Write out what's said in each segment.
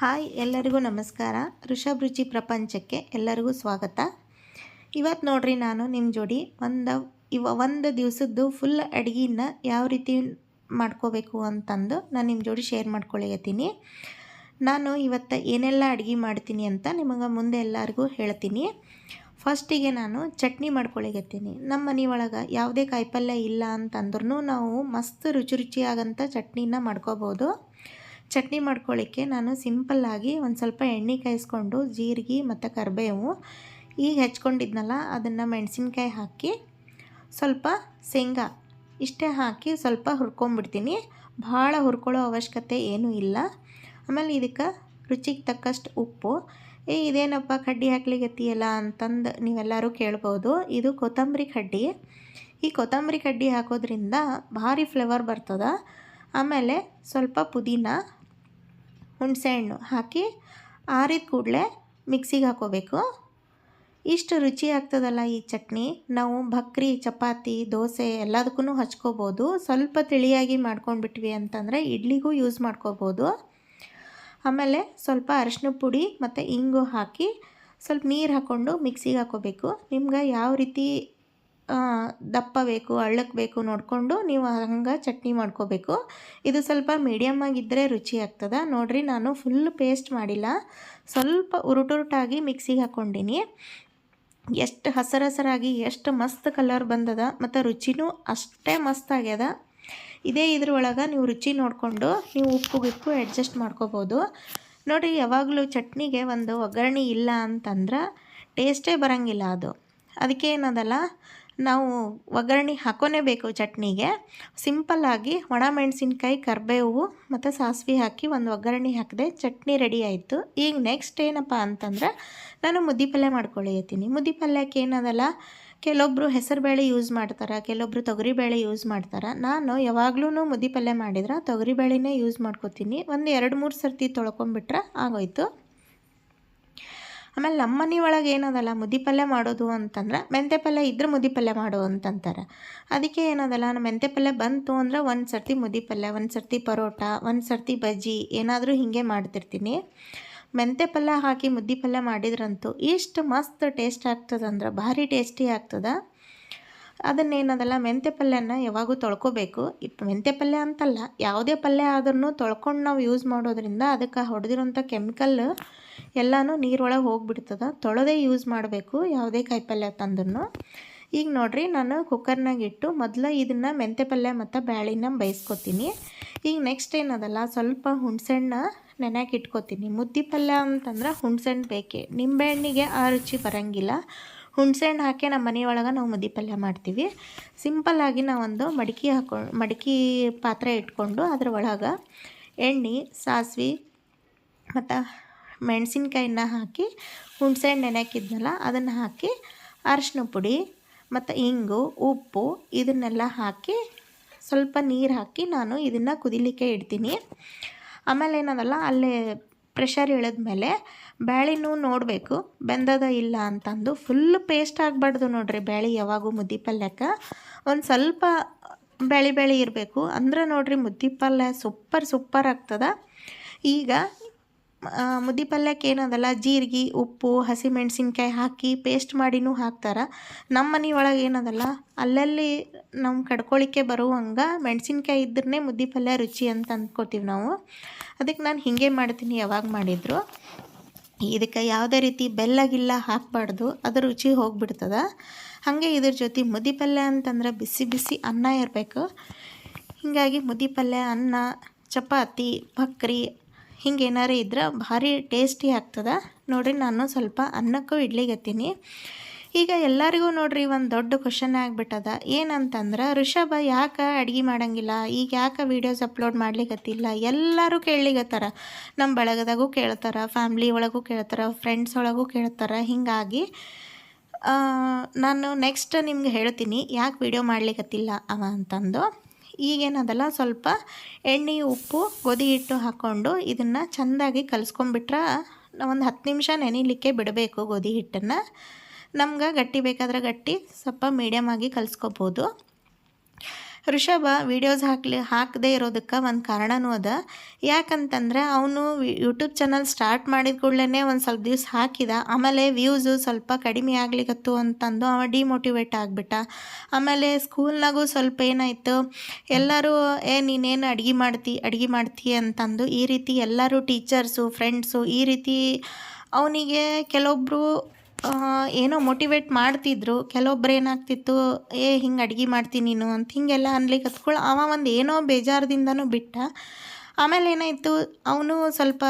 Hi, ಎಲ್ಲರಿಗೂ ನಮಸ್ಕಾರ. ಋಷಭ್ ರುಚಿ ಪ್ರಪಂಚಕ್ಕೆ ಎಲ್ಲರಿಗೂ ಸ್ವಾಗತ. ಇವತ್ತು ನೋಡ್ರಿ ನಾನು ನಿಮ್ಮ ಜೋಡಿ ಒಂದು, ಇವ ಒಂದು ದಿವಸದ್ದು ಫುಲ್ ಅಡುಗೆನ ಯಾವ ರೀತಿ ಮಾಡ್ಕೋಬೇಕು ಅಂತಂದು ನಾನು ನಿಮ್ಮ ಜೋಡಿ ಶೇರ್ ಮಾಡ್ಕೊಳಗತ್ತೀನಿ ನಾನು ಇವತ್ತು ಏನೆಲ್ಲ ಅಡುಗೆ ಮಾಡ್ತೀನಿ ಅಂತ ನಿಮಗೆ ಮುಂದೆ ಎಲ್ಲರಿಗೂ ಹೇಳ್ತೀನಿ. ಫಸ್ಟಿಗೆ ನಾನು ಚಟ್ನಿ ಮಾಡ್ಕೊಳಿಗತ್ತೀನಿ ನಮ್ಮ ಮನೆ ಒಳಗೆ ಯಾವುದೇ ಕಾಯಿಪಲ್ಯ ಇಲ್ಲ ಅಂತಂದ್ರೂ ನಾವು ಮಸ್ತ್ ರುಚಿ ರುಚಿಯಾಗಂಥ ಚಟ್ನಿನ ಮಾಡ್ಕೋಬೋದು. ಚಟ್ನಿ ಮಾಡ್ಕೊಳ್ಳಿಕ್ಕೆ ನಾನು ಸಿಂಪಲ್ಲಾಗಿ ಒಂದು ಸ್ವಲ್ಪ ಎಣ್ಣೆ ಕಾಯಿಸ್ಕೊಂಡು ಜೀರಿಗೆ ಮತ್ತು ಕರಿಬೇವು ಈಗ ಹೆಚ್ಕೊಂಡಿದ್ನಲ್ಲ, ಅದನ್ನು ಮೆಣಸಿನ್ಕಾಯಿ ಹಾಕಿ ಸ್ವಲ್ಪ ಶೇಂಗಾ ಇಷ್ಟೇ ಹಾಕಿ ಸ್ವಲ್ಪ ಹುರ್ಕೊಂಬಿಡ್ತೀನಿ ಭಾಳ ಹುರ್ಕೊಳ್ಳೋ ಅವಶ್ಯಕತೆ ಏನೂ ಇಲ್ಲ. ಆಮೇಲೆ ಇದಕ್ಕೆ ರುಚಿಗೆ ತಕ್ಕಷ್ಟು ಉಪ್ಪು. ಏ, ಇದೇನಪ್ಪ ಕಡ್ಡಿ ಹಾಕ್ಲಿಗತ್ತಿಯಲ್ಲ ಅಂತಂದು ನೀವೆಲ್ಲರೂ ಕೇಳ್ಬೋದು. ಇದು ಕೊತ್ತಂಬರಿ ಕಡ್ಡಿ. ಈ ಕೊತ್ತಂಬರಿ ಕಡ್ಡಿ ಹಾಕೋದ್ರಿಂದ ಭಾರಿ ಫ್ಲೇವರ್ ಬರ್ತದೆ. ಆಮೇಲೆ ಸ್ವಲ್ಪ ಪುದೀನ ಹುಣಸೆಹಣ್ಣು ಹಾಕಿ ಆರಿದ ಕೂಡಲೇ ಮಿಕ್ಸಿಗೆ ಹಾಕೋಬೇಕು. ಇಷ್ಟು ರುಚಿ ಆಗ್ತದಲ್ಲ ಈ ಚಟ್ನಿ. ನಾವು ಬಕ್ರಿ ಚಪಾತಿ, ದೋಸೆ ಎಲ್ಲದಕ್ಕೂ ಹಚ್ಕೋಬೋದು. ಸ್ವಲ್ಪ ತಿಳಿಯಾಗಿ ಮಾಡ್ಕೊಂಡ್ಬಿಟ್ವಿ ಅಂತಂದರೆ ಇಡ್ಲಿಗೂ ಯೂಸ್ ಮಾಡ್ಕೋಬೋದು. ಆಮೇಲೆ ಸ್ವಲ್ಪ ಅರಶಿನ ಪುಡಿ ಮತ್ತು ಇಂಗು ಹಾಕಿ ಸ್ವಲ್ಪ ನೀರು ಹಾಕ್ಕೊಂಡು ಮಿಕ್ಸಿಗೆ ಹಾಕೋಬೇಕು. ನಿಮ್ಗೆ ಯಾವ ರೀತಿ ದಪ್ಪ ಬೇಕು ಅಳ್ಳಕ್ಕೆ ಬೇಕು ನೋಡಿಕೊಂಡು ನೀವು ಹಂಗೆ ಚಟ್ನಿ ಮಾಡ್ಕೋಬೇಕು. ಇದು ಸ್ವಲ್ಪ ಮೀಡಿಯಮ್ ಆಗಿದ್ದರೆ ರುಚಿ ಆಗ್ತದೆ. ನೋಡಿರಿ, ನಾನು ಫುಲ್ ಪೇಸ್ಟ್ ಮಾಡಿಲ್ಲ. ಸ್ವಲ್ಪ ಉರುಟುರುಟಾಗಿ ಮಿಕ್ಸಿಗೆ ಹಾಕ್ಕೊಂಡಿನಿ ಎಷ್ಟು ಹಸರಸರಾಗಿ, ಎಷ್ಟು ಮಸ್ತ್ ಕಲರ್ ಬಂದದ. ಮತ್ತು ರುಚಿನೂ ಅಷ್ಟೇ ಮಸ್ತ್ ಆಗ್ಯದ. ಇದೇ ಇದ್ರೊಳಗೆ ನೀವು ರುಚಿ ನೋಡಿಕೊಂಡು ನೀವು ಉಪ್ಪು, ಗಿಪ್ಪು ಅಡ್ಜಸ್ಟ್ ಮಾಡ್ಕೋಬೋದು. ನೋಡಿರಿ, ಯಾವಾಗಲೂ ಚಟ್ನಿಗೆ ಒಂದು ಒಗ್ಗರಣೆ ಇಲ್ಲ ಅಂತಂದ್ರೆ ಟೇಸ್ಟೇ ಬರೋಂಗಿಲ್ಲ ಅದು. ಅದಕ್ಕೆ ಏನದಲ್ಲ ನಾವು ಒಗ್ಗರಣೆ ಹಾಕೋನೇ ಬೇಕು ಚಟ್ನಿಗೆ. ಸಿಂಪಲ್ಲಾಗಿ ಒಣ ಮೆಣಸಿನ್ಕಾಯಿ, ಕರಿಬೇವು ಮತ್ತು ಸಾಸಿವೆ ಹಾಕಿ ಒಂದು ಒಗ್ಗರಣೆ ಹಾಕಿದೆ ಚಟ್ನಿ ರೆಡಿ ಆಯಿತು. ಈಗ ನೆಕ್ಸ್ಟ್ ಏನಪ್ಪ ಅಂತಂದ್ರೆ ನಾನು ಮುದ್ದಿ ಪಲ್ಯ ಮಾಡ್ಕೊಳ್ಳಿಯತ್ತೀನಿ ಮುದ್ದಿ ಪಲ್ಯಕ್ಕೆ ಏನದಲ್ಲ ಕೆಲವೊಬ್ಬರು ಹೆಸರುಬೇಳೆ ಯೂಸ್ ಮಾಡ್ತಾರೆ ಕೆಲವೊಬ್ಬರು ತೊಗರಿಬೇಳೆ ಯೂಸ್ ಮಾಡ್ತಾರೆ. ನಾನು ಯಾವಾಗ್ಲೂ ಮುದ್ದಿ ಪಲ್ಯ ಮಾಡಿದ್ರೆ ತೊಗರಿಬೇಳೆನೇ ಯೂಸ್ ಮಾಡ್ಕೋತೀನಿ. ಒಂದು ಎರಡು ಮೂರು ಸರ್ತಿ ತೊಳ್ಕೊಂಬಿಟ್ರೆ ಆಗೋಯ್ತು. ಆಮೇಲೆ ನಮ್ಮ ಮನೆ ಒಳಗೆ ಏನದಲ್ಲ ಮುದಿ ಪಲ್ಯ ಮಾಡೋದು ಅಂತಂದ್ರೆ ಮೆಂತ್ಯ ಪಲ್ಯ ಇದ್ರೆ ಮುದಿ ಪಲ್ಯ ಮಾಡು ಅಂತಂತಾರೆ. ಅದಕ್ಕೆ ಏನದಲ್ಲ ನಮ್ಮ ಮೆಂತ್ಯ ಪಲ್ಯ ಬಂತು ಅಂದ್ರೆ ಒಂದು ಸರ್ತಿ ಮುದಿ ಪಲ್ಯ, ಒಂದು ಸರ್ತಿ ಪರೋಟ, ಒಂದು ಸರ್ತಿ ಬಜ್ಜಿ ಏನಾದರೂ ಹೀಗೆ ಮಾಡ್ತಿರ್ತೀನಿ. ಮೆಂತ್ಯ ಪಲ್ಯ ಹಾಕಿ ಮುದ್ದೆ ಪಲ್ಯ ಮಾಡಿದ್ರಂತೂ ಇಷ್ಟು ಮಸ್ತ್ ಟೇಸ್ಟ್ ಆಗ್ತದಂದ್ರೆ, ಭಾರಿ ಟೇಸ್ಟಿ ಆಗ್ತದೆ. ಅದನ್ನೇನದಲ್ಲ ಮೆಂತೆ ಪಲ್ಯನ ಯಾವಾಗೂ ತೊಳ್ಕೊಬೇಕು. ಮೆಂತ್ಯ ಪಲ್ಯ ಅಂತಲ್ಲ, ಯಾವುದೇ ಪಲ್ಯ ಆದ್ರೂ ತೊಳ್ಕೊಂಡು ನಾವು ಯೂಸ್ ಮಾಡೋದ್ರಿಂದ ಅದಕ್ಕೆ ಹೊಡೆದಿರೋಂಥ ಕೆಮಿಕಲ್ ಎಲ್ಲನೂ ನೀರೊಳಗೆ ಹೋಗ್ಬಿಡ್ತದೆ. ತೊಳೆದೇ ಯೂಸ್ ಮಾಡಬೇಕು, ಯಾವುದೇ ಕಾಯಿ ಪಲ್ಯ ತಂದ್ರೂ ಈಗ ನೋಡಿರಿ, ನಾನು ಕುಕ್ಕರ್ನಾಗ ಇಟ್ಟು ಮೊದಲು ಇದನ್ನು ಮೆಂತೆ ಪಲ್ಯ ಮತ್ತು ಬ್ಯಾಳಿನ ಬೇಯಿಸ್ಕೊತೀನಿ. ಈಗ ನೆಕ್ಸ್ಟ್ ಏನದಲ್ಲ, ಸ್ವಲ್ಪ ಹುಣ್ಸೆಣ್ಣ ನೆನೆಯಾಕೆ ಇಟ್ಕೊತೀನಿ. ಮುದ್ದೆ ಪಲ್ಯ ಅಂತಂದ್ರೆ ಹುಣ್ಸೆಣ್ಣು ಬೇಕೇ. ನಿಂಬೆಹಣ್ಣಿಗೆ ಆ ರುಚಿ ಬರೋಂಗಿಲ್ಲ. ಹುಣ್ಸೆಹಣ್ಣು ಹಾಕಿ ನಮ್ಮ ಮನೆಯೊಳಗೆ ನಾವು ಮುದ್ದೆ ಪಲ್ಯ ಮಾಡ್ತೀವಿ ಸಿಂಪಲ್ಲಾಗಿ ನಾವೊಂದು ಮಡಿಕೆ ಹಾಕೊಂಡು ಮಡಿಕೆ ಪಾತ್ರೆ ಇಟ್ಕೊಂಡು ಅದ್ರ ಒಳಗೆ ಎಣ್ಣೆ, ಸಾಸಿವೆ ಮತ್ತು ಮೆಣಸಿನ್ಕಾಯಿನ ಹಾಕಿ ಹುಣ್ಸೆಹಣ್ಣು ನೆನೆಕಿದ್ನಲ್ಲ ಅದನ್ನು ಹಾಕಿ ಅರಶಿನ ಪುಡಿ ಮತ್ತು ಇಂಗು, ಉಪ್ಪು ಇದನ್ನೆಲ್ಲ ಹಾಕಿ ಸ್ವಲ್ಪ ನೀರು ಹಾಕಿ ನಾನು ಇದನ್ನು ಕುದಿಲಿಕ್ಕೆ ಇಡ್ತೀನಿ. ಆಮೇಲೆ ಏನದಲ್ಲ ಅಲ್ಲೇ ಪ್ರೆಷರ್ ಇಳಿದ್ಮೇಲೆ ಬ್ಯಾಳಿನೂ ನೋಡಬೇಕು, ಬೆಂದದ ಇಲ್ಲ ಅಂತಂದು ಫುಲ್ ಪೇಸ್ಟ್ ಆಗಬಾರ್ದು ನೋಡ್ರಿ ಬ್ಯಾಳಿ ಯಾವಾಗೂ ಮುದ್ದೆ ಪಲ್ಯಕ್ಕೆ ಒಂದು ಸ್ವಲ್ಪ ಬೆಳಿ ಬೆಳಿ ಇರಬೇಕು, ಅಂದ್ರೆ ನೋಡ್ರಿ ಮುದ್ದೆ ಪಲ್ಯ ಸೂಪರ್ ಸೂಪರ್ ಆಗ್ತದ. ಈಗ ಮುದ್ದೆ ಪಲ್ಯಕ್ಕೆ ಏನದಲ್ಲ ಜೀರಿಗೆ, ಉಪ್ಪು, ಹಸಿಮೆಣಸಿನ್ಕಾಯಿ ಹಾಕಿ ಪೇಸ್ಟ್ ಮಾಡಿನೂ ಹಾಕ್ತಾರೆ. ನಮ್ಮ ಮನೆ ಒಳಗೆ ಏನದಲ್ಲ ಅಲ್ಲಲ್ಲಿ ನಮ್ಮ ಕಡ್ಕೊಳಿಕ್ಕೆ ಬರುವಂಗೆ ಮೆಣಸಿನ್ಕಾಯಿ ಇದ್ರೇ ಮುದ್ದೆ ಪಲ್ಯ ರುಚಿ ಅಂತ ಅಂದ್ಕೋತೀವಿ ನಾವು. ಅದಕ್ಕೆ ನಾನು ಹೀಗೆ ಮಾಡ್ತೀನಿ ಯಾವಾಗ ಮಾಡಿದ್ರು. ಇದಕ್ಕೆ ಯಾವುದೇ ರೀತಿ ಬೆಲ್ಲಗಿಲ್ಲ ಹಾಕ್ಬಾರ್ದು, ಅದು ರುಚಿ ಹೋಗಿಬಿಡ್ತದೆ. ಹಾಗೆ ಇದ್ರ ಜೊತೆ ಮುದ್ದೆ ಪಲ್ಯ ಅಂತಂದ್ರೆ ಬಿಸಿ ಬಿಸಿ ಅನ್ನ ಇರಬೇಕು. ಹೀಗಾಗಿ ಮುದ್ದೆ ಪಲ್ಯ, ಅನ್ನ, ಚಪಾತಿ ಭಕ್ರಿ ಹಿಂಗೆ ಏನಾರು ಇದ್ರೆ ಭಾರಿ ಟೇಸ್ಟಿ ಆಗ್ತದೆ. ನೋಡಿರಿ ನಾನು ಸ್ವಲ್ಪ ಅನ್ನಕ್ಕೂ ಇಡ್ಲಿಗತ್ತೀನಿ ಈಗ ಎಲ್ಲರಿಗೂ ನೋಡಿರಿ ಒಂದು ದೊಡ್ಡ ಕ್ವಶನ್ ಆಗಿಬಿಟ್ಟದ. ಏನಂತಂದ್ರೆ ಋಷಭ ಯಾಕೆ ಅಡುಗೆ ಮಾಡಂಗಿಲ್ಲ? ಈಗ ಯಾಕೆ ವೀಡಿಯೋಸ್ ಅಪ್ಲೋಡ್ ಮಾಡ್ಲಿಕ್ಕತ್ತಿಲ್ಲ ಎಲ್ಲರೂ ಕೇಳಲಿಗತ್ತಾರ ನಮ್ಮ ಬಳಗದಾಗೂ ಕೇಳ್ತಾರೆ ಫ್ಯಾಮ್ಲಿ ಒಳಗೂ ಕೇಳ್ತಾರೆ ಫ್ರೆಂಡ್ಸ್ ಒಳಗೂ ಕೇಳ್ತಾರೆ. ಹೀಗಾಗಿ ನಾನು ನೆಕ್ಸ್ಟ್ ನಿಮ್ಗೆ ಹೇಳ್ತೀನಿ, ಯಾಕೆ ವೀಡಿಯೋ ಮಾಡ್ಲಿಕ್ಕತ್ತಿಲ್ಲ ಅವ ಅಂತಂದು. ಈಗೇನದಲ್ಲ, ಸ್ವಲ್ಪ ಎಣ್ಣೆ, ಉಪ್ಪು, ಗೋಧಿ ಹಿಟ್ಟು ಹಾಕ್ಕೊಂಡು ಇದನ್ನು ಚೆಂದಾಗಿ ಕಲಿಸ್ಕೊಂಬಿಟ್ರೆ ಒಂದು ಹತ್ತು ನಿಮಿಷ ನೆನಿಲಿಕ್ಕೆ ಬಿಡಬೇಕು ಗೋಧಿ ಹಿಟ್ಟನ್ನು. ನಮ್ಗೆ ಗಟ್ಟಿ ಬೇಕಾದ್ರೆ ಗಟ್ಟಿ, ಸ್ವಲ್ಪ ಮೀಡಿಯಮ್ ಆಗಿ ಕಲಿಸ್ಕೋಬೋದು. ಋಷಭ ವೀಡಿಯೋಸ್ ಹಾಕ್ಲಿ, ಹಾಕದೇ ಇರೋದಕ್ಕೆ ಒಂದು ಕಾರಣನೂ ಅದ. ಯಾಕಂತಂದರೆ ಅವನು ಯೂಟ್ಯೂಬ್ ಚಾನಲ್ ಸ್ಟಾರ್ಟ್ ಮಾಡಿದ ಕೂಡಲೇ ಒಂದು ಸ್ವಲ್ಪ ದಿವ್ಸ ಹಾಕಿದ. ಆಮೇಲೆ ವ್ಯೂಸು ಸ್ವಲ್ಪ ಕಡಿಮೆ ಆಗ್ಲಿಕ್ಕತ್ತು ಅಂತಂದು ಅವ ಡಿಮೋಟಿವೇಟ್ ಆಗಿಬಿಟ್ಟ. ಆಮೇಲೆ ಸ್ಕೂಲ್ನಾಗೂ ಸ್ವಲ್ಪ ಏನಾಯಿತು, ಎಲ್ಲರೂ, ಏ, ನೀನೇನು ಅಡುಗೆ ಮಾಡ್ತಿ ಅಡುಗೆ ಮಾಡ್ತಿ ಅಂತಂದು ಈ ರೀತಿ ಎಲ್ಲರೂ ಟೀಚರ್ಸು ಫ್ರೆಂಡ್ಸು ಈ ರೀತಿ ಅವನಿಗೆ ಕೆಲವೊಬ್ಬರು ಏನೋ ಮೋಟಿವೇಟ್ ಮಾಡ್ತಿದ್ರು. ಕೆಲವೊಬ್ಬರು ಏನಾಗ್ತಿತ್ತು, ಏ, ಹಿಂಗೆ ಅಡುಗೆ ಮಾಡ್ತೀನಿ ನೀನು ಅಂತ ಹೀಗೆಲ್ಲ ಅನ್ಲಿಕ್ಕೆ ಹತ್ಕೊಳ್ಳೋ ಅವ ಒಂದು ಏನೋ ಬೇಜಾರದಿಂದನೂ ಬಿಟ್ಟ. ಆಮೇಲೆ ಏನಾಯಿತು, ಅವನು ಸ್ವಲ್ಪ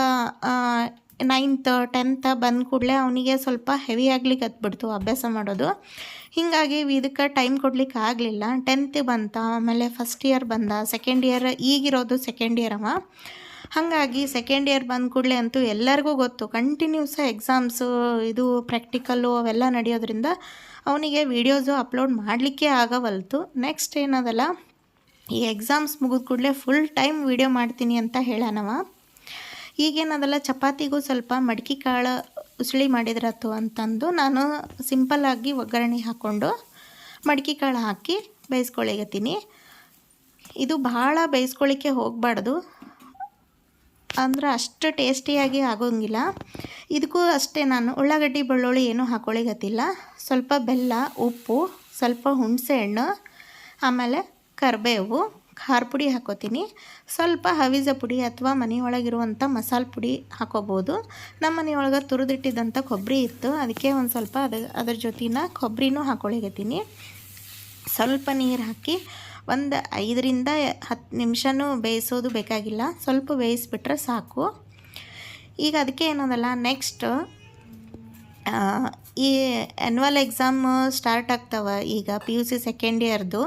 ನೈನ್ತ್ ಟೆಂತ್ ಬಂದ ಕೂಡಲೇ ಅವನಿಗೆ ಸ್ವಲ್ಪ ಹೆವಿ ಆಗ್ಲಿಕ್ಕೆ ಹತ್ಬಿಡ್ತು ಅಭ್ಯಾಸ ಮಾಡೋದು. ಹೀಗಾಗಿ ಇದಕ್ಕೆ ಟೈಮ್ ಕೊಡ್ಲಿಕ್ಕೆ ಆಗಲಿಲ್ಲ. ಟೆಂತ್ ಬಂತ, ಆಮೇಲೆ ಫಸ್ಟ್ ಇಯರ್ ಬಂದ ಸೆಕೆಂಡ್ ಇಯರ್ ಈಗಿರೋದು ಸೆಕೆಂಡ್ ಇಯರ್ ಅವ. ಹಾಗಾಗಿ ಸೆಕೆಂಡ್ ಇಯರ್ ಬಂದ ಕೂಡಲೇ ಅಂತೂ ಎಲ್ಲರಿಗೂ ಗೊತ್ತು. ಕಂಟಿನ್ಯೂಸ್ ಎಕ್ಸಾಮ್ಸು ಇದು ಪ್ರಾಕ್ಟಿಕಲ್ಲು ಅವೆಲ್ಲ ನಡೆಯೋದ್ರಿಂದ ಅವನಿಗೆ ವೀಡಿಯೋಸು ಅಪ್ಲೋಡ್ ಮಾಡಲಿಕ್ಕೆ ಆಗವಲ್ತು. ನೆಕ್ಸ್ಟ್ ಏನದಲ್ಲ, ಈ ಎಕ್ಸಾಮ್ಸ್ ಮುಗಿದ ಕೂಡಲೇ ಫುಲ್ ಟೈಮ್ ವೀಡಿಯೋ ಮಾಡ್ತೀನಿ ಅಂತ ಹೇಳನವ. ಈಗೇನದಲ್ಲ, ಚಪಾತಿಗೂ ಸ್ವಲ್ಪ ಮಡಿಕೆ ಕಾಳು ಉಸುಳಿ ಮಾಡಿದ್ರತ್ತು ಅಂತಂದು ನಾನು ಸಿಂಪಲ್ಲಾಗಿ ಒಗ್ಗರಣೆ ಹಾಕ್ಕೊಂಡು ಮಡಿಕೆ ಕಾಳು ಹಾಕಿ ಬೇಯಿಸ್ಕೊಳಿಗತ್ತೀನಿ. ಇದು ಭಾಳ ಬೇಯಿಸ್ಕೊಳ್ಳಿಕ್ಕೆ ಹೋಗಬಾರ್ದು. ಅಂದ್ರೆ ಅಷ್ಟು ಟೇಸ್ಟಿಯಾಗಿ ಆಗೋಂಗಿಲ್ಲ. ಇದಕ್ಕೂ ಅಷ್ಟೇ ನಾನು ಉಳ್ಳಾಗಡ್ಡಿ, ಬೆಳ್ಳುಳ್ಳಿ ಏನೂ ಹಾಕೊಳ್ಳಿಗತ್ತಿಲ್ಲ ಸ್ವಲ್ಪ ಬೆಲ್ಲ, ಉಪ್ಪು, ಸ್ವಲ್ಪ ಹುಣಸೆ ಹಣ್ಣು ಆಮೇಲೆ ಕರಿಬೇವು, ಖಾರ ಪುಡಿ ಹಾಕೋತೀನಿ. ಸ್ವಲ್ಪ ಹವಿಜ ಪುಡಿ ಅಥವಾ ಮನೆಯೊಳಗಿರುವಂಥ ಮಸಾಲೆ ಪುಡಿ ಹಾಕೋಬೋದು. ನಮ್ಮ ಮನೆಯೊಳಗೆ ತುರಿದಿಟ್ಟಿದ್ದಂಥ ಕೊಬ್ಬರಿ ಇತ್ತು. ಅದಕ್ಕೆ ಒಂದು ಸ್ವಲ್ಪ ಅದ, ಅದ್ರ ಜೊತೆನ ಕೊಬ್ಬರಿನೂ ಹಾಕೊಳ್ಳಿಗತ್ತೀನಿ ಸ್ವಲ್ಪ ನೀರು ಹಾಕಿ ಒಂದು ಐದರಿಂದ ಹತ್ತು ನಿಮಿಷನೂ ಬೇಯಿಸೋದು ಬೇಕಾಗಿಲ್ಲ. ಸ್ವಲ್ಪ ಬೇಯಿಸ್ಬಿಟ್ರೆ ಸಾಕು. ಈಗ ಅದಕ್ಕೆ ಏನದಲ್ಲ ನೆಕ್ಸ್ಟ್ ಈ ಆ್ಯನ್ವಲ್ ಎಕ್ಸಾಮ್ ಸ್ಟಾರ್ಟ್ ಆಗ್ತಾವ ಈಗ ಪಿ ಯು ಸಿ ಸೆಕೆಂಡ್ ಇಯರ್ದು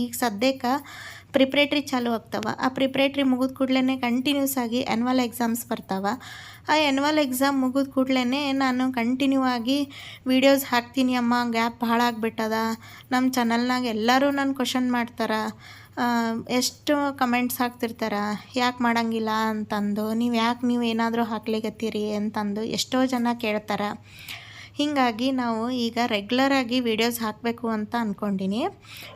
ಈಗ ಸದ್ಯಕ್ಕೆ ಪ್ರಿಪ್ರೇಟ್ರಿ ಚಾಲು ಆಗ್ತಾವ. ಆ ಪ್ರಿಪ್ರೇಟ್ರಿ ಮುಗಿದ ಕೂಡಲೇ ಕಂಟಿನ್ಯೂಸ್ ಆಗಿ ಆ್ಯನ್ವಲ್ ಎಕ್ಸಾಮ್ಸ್ ಬರ್ತಾವ. ಆ ಆ್ಯನ್ವಲ್ ಎಕ್ಸಾಮ್ ಮುಗಿದ ಕೂಡಲೇ ನಾನು ಕಂಟಿನ್ಯೂ ಆಗಿ ವೀಡಿಯೋಸ್ ಹಾಕ್ತೀನಿ ಅಮ್ಮ ಗ್ಯಾಪ್ ಭಾಳ ಆಗಿಬಿಟ್ಟದ. ನಮ್ಮ ಚಾನಲ್ನಾಗ ಎಲ್ಲರೂ ನನ್ನ ಕ್ವಶನ್ ಮಾಡ್ತಾರೆ. ಎಷ್ಟು ಕಮೆಂಟ್ಸ್ ಹಾಕ್ತಿರ್ತಾರೆ? ಯಾಕೆ ಮಾಡೋಂಗಿಲ್ಲ ಅಂತಂದು. ನೀವು ಯಾಕೆ ನೀವು ಏನಾದರೂ ಹಾಕ್ಲಿಕತ್ತೀರಿ ಅಂತಂದು ಎಷ್ಟೋ ಜನ ಕೇಳ್ತಾರೆ. ಹೀಗಾಗಿ ನಾವು ಈಗ ರೆಗ್ಯುಲರಾಗಿ ವೀಡಿಯೋಸ್ ಹಾಕಬೇಕು ಅಂತ ಅಂದ್ಕೊಂಡಿನಿ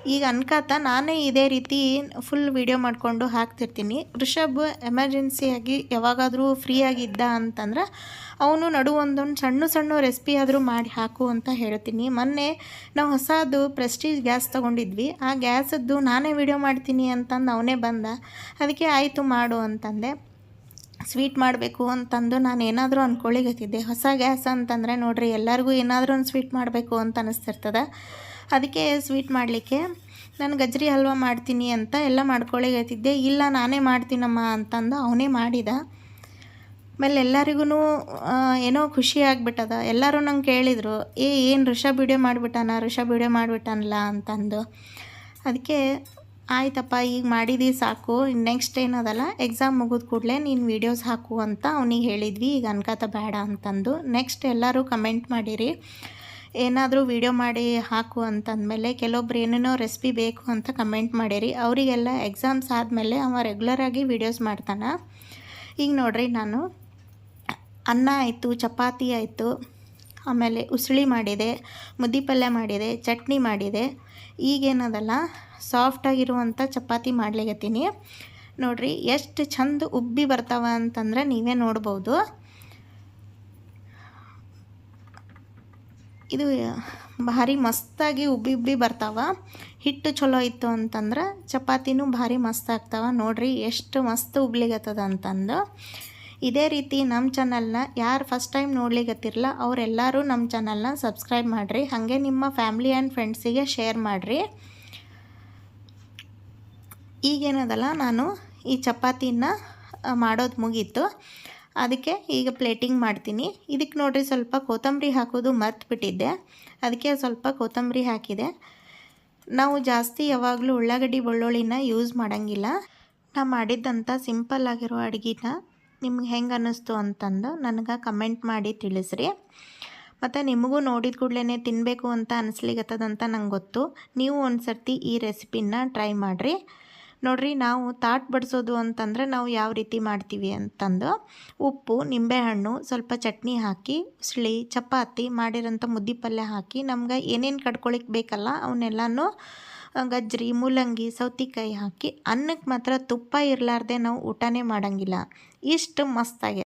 ಈಗ ಅನ್ಕಾತ ನಾನೇ ಇದೇ ರೀತಿ ಫುಲ್ ವೀಡಿಯೋ ಮಾಡಿಕೊಂಡು ಹಾಕ್ತಿರ್ತೀನಿ. ಋಷಭ್ ಎಮರ್ಜೆನ್ಸಿಯಾಗಿ ಯಾವಾಗಾದರೂ ಫ್ರೀಯಾಗಿದ್ದ ಅಂತಂದ್ರೆ ಅವನು ನಡು ಒಂದೊಂದು ಸಣ್ಣ ಸಣ್ಣ ರೆಸಿಪಿ ಆದರೂ ಮಾಡಿ ಹಾಕು ಅಂತ ಹೇಳ್ತೀನಿ. ಮೊನ್ನೆ ನಾವು ಹೊಸದು ಪ್ರೆಸ್ಟೀಜ್ ಗ್ಯಾಸ್ ತೊಗೊಂಡಿದ್ವಿ. ಆ ಗ್ಯಾಸದ್ದು ನಾನೇ ವೀಡಿಯೋ ಮಾಡ್ತೀನಿ ಅಂತಂದು ಅವನೇ ಬಂದ. ಅದಕ್ಕೆ ಆಯಿತು ಮಾಡು ಅಂತಂದೆ. ಸ್ವೀಟ್ ಮಾಡಬೇಕು ಅಂತಂದು ನಾನು ಏನಾದರೂ ಅಂದ್ಕೊಳ್ಳಿಗತ್ತಿದ್ದೆ ಹೊಸ ಗ್ಯಾಸ್ ಅಂತಂದರೆ ನೋಡಿರಿ ಎಲ್ಲರಿಗೂ ಏನಾದರೂ ಒಂದು ಸ್ವೀಟ್ ಮಾಡಬೇಕು ಅಂತ ಅನ್ನಿಸ್ತಿರ್ತದೆ ಅದಕ್ಕೆ ಸ್ವೀಟ್ ಮಾಡಲಿಕ್ಕೆ ನಾನು ಗಜ್ರಿ ಹಲ್ವಾ ಮಾಡ್ತೀನಿ ಅಂತ ಎಲ್ಲ ಮಾಡ್ಕೊಳ್ಳಿಗತ್ತಿದ್ದೆ ಇಲ್ಲ, ನಾನೇ ಮಾಡ್ತೀನಮ್ಮ ಅಂತಂದು ಅವನೇ ಮಾಡಿದ. ಆಮೇಲೆ ಎಲ್ಲರಿಗೂ ಏನೋ ಖುಷಿ ಆಗಿಬಿಟ್ಟದ. ಎಲ್ಲರೂ ನಂಗೆ ಕೇಳಿದರು, ಏ, ಏನು ಋಷಾ ವಿಡಿಯೋ ಮಾಡಿಬಿಟ್ಟಾನ? ಋಷಾ ವಿಡಿಯೋ ಮಾಡಿಬಿಟ್ಟಾನಲ್ಲ? ಅಂತಂದು. ಅದಕ್ಕೆ ಆಯ್ತಪ್ಪ, ಈಗ ಮಾಡಿದಿ ಸಾಕು. ನೆಕ್ಸ್ಟ್ ಏನದಲ್ಲ ಎಕ್ಸಾಮ್ ಮುಗಿದ ಕೂಡಲೇ ನೀನು ವೀಡಿಯೋಸ್ ಹಾಕು ಅಂತ ಅವನಿಗೆ ಹೇಳಿದ್ವಿ. ಈಗ ಅನ್ಕತ ಬೇಡ ಅಂತಂದು. ನೆಕ್ಸ್ಟ್ ಎಲ್ಲರೂ ಕಮೆಂಟ್ ಮಾಡಿರಿ. ಏನಾದರೂ ವೀಡಿಯೋ ಮಾಡಿ ಹಾಕು ಅಂತಂದಮೇಲೆ ಕೆಲವೊಬ್ರು ಏನೇನೋ ರೆಸಿಪಿ ಬೇಕು ಅಂತ ಕಮೆಂಟ್ ಮಾಡಿರಿ. ಅವರಿಗೆಲ್ಲ ಎಕ್ಸಾಮ್ಸ್ ಆದಮೇಲೆ ಅವ ರೆಗ್ಯುಲರಾಗಿ ವೀಡಿಯೋಸ್ ಮಾಡ್ತಾನೆ. ಈಗ ನೋಡ್ರಿ ನಾನು, ಅನ್ನ ಆಯಿತು, ಚಪಾತಿ ಆಯಿತು, ಆಮೇಲೆ ಉಸುಳಿ ಮಾಡಿದೆ ಮುದ್ದೆ ಪಲ್ಯ ಮಾಡಿದೆ, ಚಟ್ನಿ ಮಾಡಿದೆ. ಈಗೇನದಲ್ಲ ಸಾಫ್ಟಾಗಿರುವಂಥ ಚಪಾತಿ ಮಾಡ್ಲಿಕತ್ತೀನಿ. ನೋಡಿರಿ, ಎಷ್ಟು ಚಂದ ಉಬ್ಬಿ ಬರ್ತಾವ ಅಂತಂದ್ರೆ ನೀವೇ ನೋಡ್ಬೋದು. ಇದು ಭಾರಿ ಮಸ್ತಾಗಿ ಉಬ್ಬಿ ಉಬ್ಬಿ ಬರ್ತಾವ. ಹಿಟ್ಟು ಚಲೋ ಇತ್ತು ಅಂತಂದ್ರೆ ಚಪಾತಿನೂ ಭಾರಿ ಮಸ್ತ್ ಆಗ್ತಾವ. ನೋಡಿರಿ, ಎಷ್ಟು ಮಸ್ತ್ ಉಬ್ಲಿಗತ್ತದ ಅಂತಂದು. ಇದೇ ರೀತಿ ನಮ್ಮ ಚಾನಲ್ನ ಯಾರು ಫಸ್ಟ್ ಟೈಮ್ ನೋಡ್ಲಿಗತ್ತಿರಲ್ಲ ಅವರೆಲ್ಲರೂ ನಮ್ಮ ಚಾನಲ್ನ ಸಬ್ಸ್ಕ್ರೈಬ್ ಮಾಡಿರಿ, ಹಾಗೆ ನಿಮ್ಮ ಫ್ಯಾಮ್ಲಿ ಆ್ಯಂಡ್ ಫ್ರೆಂಡ್ಸಿಗೆ ಶೇರ್ ಮಾಡಿರಿ. ಈಗೇನದಲ್ಲ, ನಾನು ಈ ಚಪಾತಿನ ಮಾಡೋದು ಮುಗೀತು. ಅದಕ್ಕೆ ಈಗ ಪ್ಲೇಟಿಂಗ್ ಮಾಡ್ತೀನಿ. ಇದಕ್ಕೆ ನೋಡಿರಿ ಸ್ವಲ್ಪ ಕೊತ್ತಂಬರಿ ಹಾಕೋದು ಮರ್ತ್ಬಿಟ್ಟಿದ್ದೆ. ಅದಕ್ಕೆ ಸ್ವಲ್ಪ ಕೊತ್ತಂಬರಿ ಹಾಕಿದೆ. ನಾವು ಜಾಸ್ತಿ ಯಾವಾಗಲೂ ಉಳ್ಳಾಗಡ್ಡಿ, ಬೆಳ್ಳುಳ್ಳಿನ ಯೂಸ್ ಮಾಡೋಂಗಿಲ್ಲ. ನಾ ಮಾಡಿದ್ದಂಥ ಸಿಂಪಲ್ ಆಗಿರೋ ಅಡುಗೆನ ನಿಮ್ಗೆ ಹೆಂಗೆ ಅನ್ನಿಸ್ತು ಅಂತಂದು ನನಗೆ ಕಮೆಂಟ್ ಮಾಡಿ ತಿಳಿಸ್ರಿ. ಮತ್ತು ನಿಮಗೂ ನೋಡಿದ ಕೂಡಲೇ ತಿನ್ನಬೇಕು ಅಂತ ಅನಿಸ್ಲಿಗತ್ತದಂತ ನಂಗೆ ಗೊತ್ತು. ನೀವು ಒಂದು ಸರ್ತಿ ಈ ರೆಸಿಪಿನ ಟ್ರೈ ಮಾಡಿರಿ. ನೋಡಿರಿ, ನಾವು ತಾಟ್ ಬಡಿಸೋದು ಅಂತಂದರೆ ನಾವು ಯಾವ ರೀತಿ ಮಾಡ್ತೀವಿ ಅಂತಂದು. ಉಪ್ಪು, ನಿಂಬೆಹಣ್ಣು, ಸ್ವಲ್ಪ ಚಟ್ನಿ ಹಾಕಿ ಸುಳಿ ಚಪಾತಿ ಮಾಡಿರೋಂಥ ಮುದ್ದೆ ಪಲ್ಯ ಹಾಕಿ ನಮ್ಗೆ ಏನೇನು ಕಡ್ಕೊಳಿಕ್ಕೆ ಬೇಕಲ್ಲ ಅವನ್ನೆಲ್ಲನೂ ಗಜ್ಜರಿ ಮೂಲಂಗಿ ಸೌತೆಕಾಯಿ ಹಾಕಿ ಅನ್ನಕ್ಕೆ ಮಾತ್ರ ತುಪ್ಪ ಇರಲಾರ್ದೆ ನಾವು ಊಟನೇ ಮಾಡೋಂಗಿಲ್ಲ. ಇಷ್ಟು ಮಸ್ತಾಗಿ.